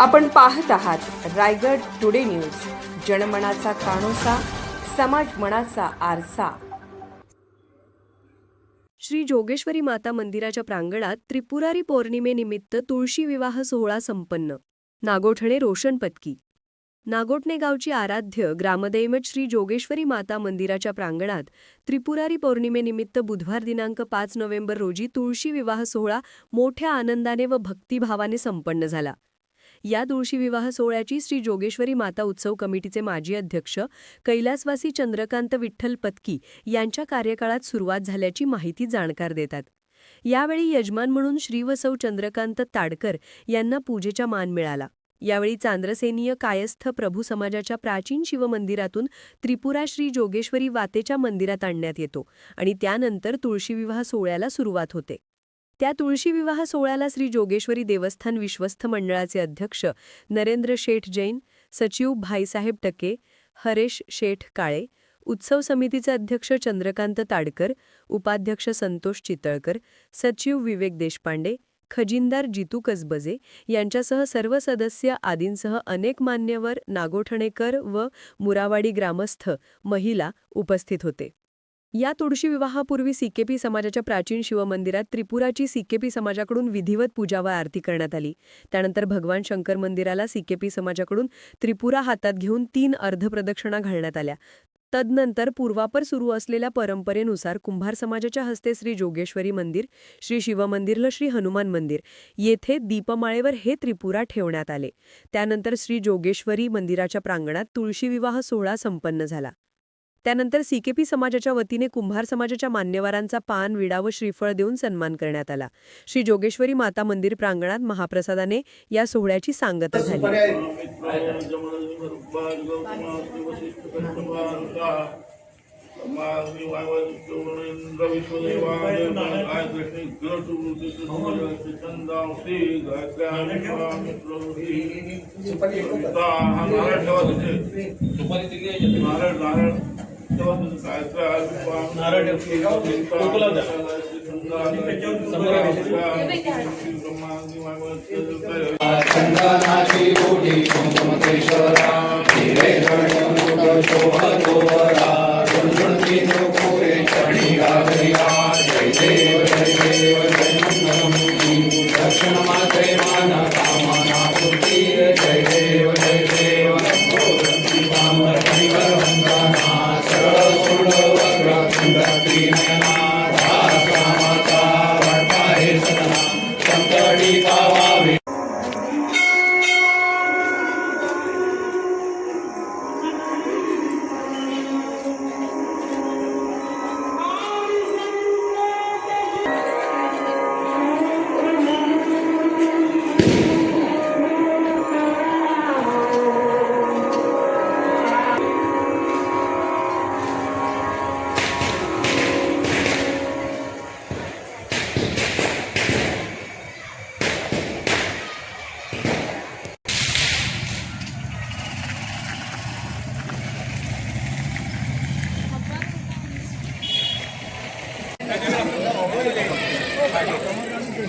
आपण पाहत आहात रायगड टुडे न्यूज. जनमनाचा कानोसा समाज मनाचा आरसा. श्री जोगेश्वरी माता मंदिराच्या प्रांगणात त्रिपुरारी पौर्णिमेनिमित्त तुळशी विवाह सोहळा संपन्न. नागोठणे रोशन पत्की. नागोठणे गावची आराध्य ग्रामदैवत श्री जोगेश्वरी माता मंदिराच्या प्रांगणात त्रिपुरारी पौर्णिमेनिमित्त बुधवार दिनांक पाच नोव्हेंबर रोजी तुळशी विवाह सोहळा मोठ्या आनंदाने व भक्तिभावाने संपन्न झाला. या तुळशी विवाह सोहळ्याची श्री जोगेश्वरी माता उत्सव कमिटीचे माजी अध्यक्ष कैलासवासी चंद्रकांत विठ्ठल पत्की यांच्या कार्यकाळात सुरुवात झाल्याची माहिती जाणकार देतात. यावेळी यजमान म्हणून श्रीवसौ चंद्रकांत ताडकर यांना पूजेचा मान मिळाला. यावेळी चांद्रसेनीय कायस्थ प्रभू समाजाच्या प्राचीन शिवमंदिरातून त्रिपुरा श्री जोगेश्वरी वातेच्या मंदिरात आणण्यात येतो आणि त्यानंतर तुळशीविवाह सोहळ्याला सुरुवात होते. त्या तुळशी विवाह सोहळ्याला श्री जोगेश्वरी देवस्थान विश्वस्त मंडळाचे अध्यक्ष नरेंद्र शेठ जैन सचिव भाईसाहेब टके हरेश शेठ काळे उत्सव समितीचे अध्यक्ष चंद्रकांत ताडकर उपाध्यक्ष संतोष चितळकर सचिव विवेक देशपांडे खजिनदार जितू कसबजे यांच्यासह सर्व सदस्य आदींसह अनेक मान्यवर नागोठणेकर व मुरावाडी ग्रामस्थ महिला उपस्थित होते. या तुळशी विवाहापूर्वी सीकेपी समाजाच्या प्राचीन शिवमंदिरात त्रिपुराची सीकेपी समाजाकडून विधिवत पूजा व आरती करण्यात आली. त्यानंतर भगवान शंकर मंदिराला सीकेपी समाजाकडून त्रिपुरा हातात घेऊन तीन अर्धप्रदक्षिणा घालण्यात आल्या. तदनंतर पूर्वापर सुरू असलेल्या परंपरेनुसार कुंभार समाजाच्या हस्ते श्री जोगेश्वरी मंदिर श्री शिवमंदिर ल श्री हनुमान मंदिर येथे दीपमाळेवर हे त्रिपुरा ठेवण्यात आले. त्यानंतर श्री जोगेश्वरी मंदिराच्या प्रांगणात तुळशी विवाह सोहळा संपन्न झाला. त्यानंतर सीकेपी समाजाच्या वतीने कुंभार समाजाच्या मान्यवरांचा पान विडा व श्रीफळ देऊन सन्मान करण्यात आला श्री जोगेश्वरी माता मंदिर प्रांगणात महाप्रसादाने या सोहळ्याची सांगता झाली दुपारी तिथे नारळ चंदनाची ओढी कुंकुमकेश्वरा हिरे కుందాగ్రీనయన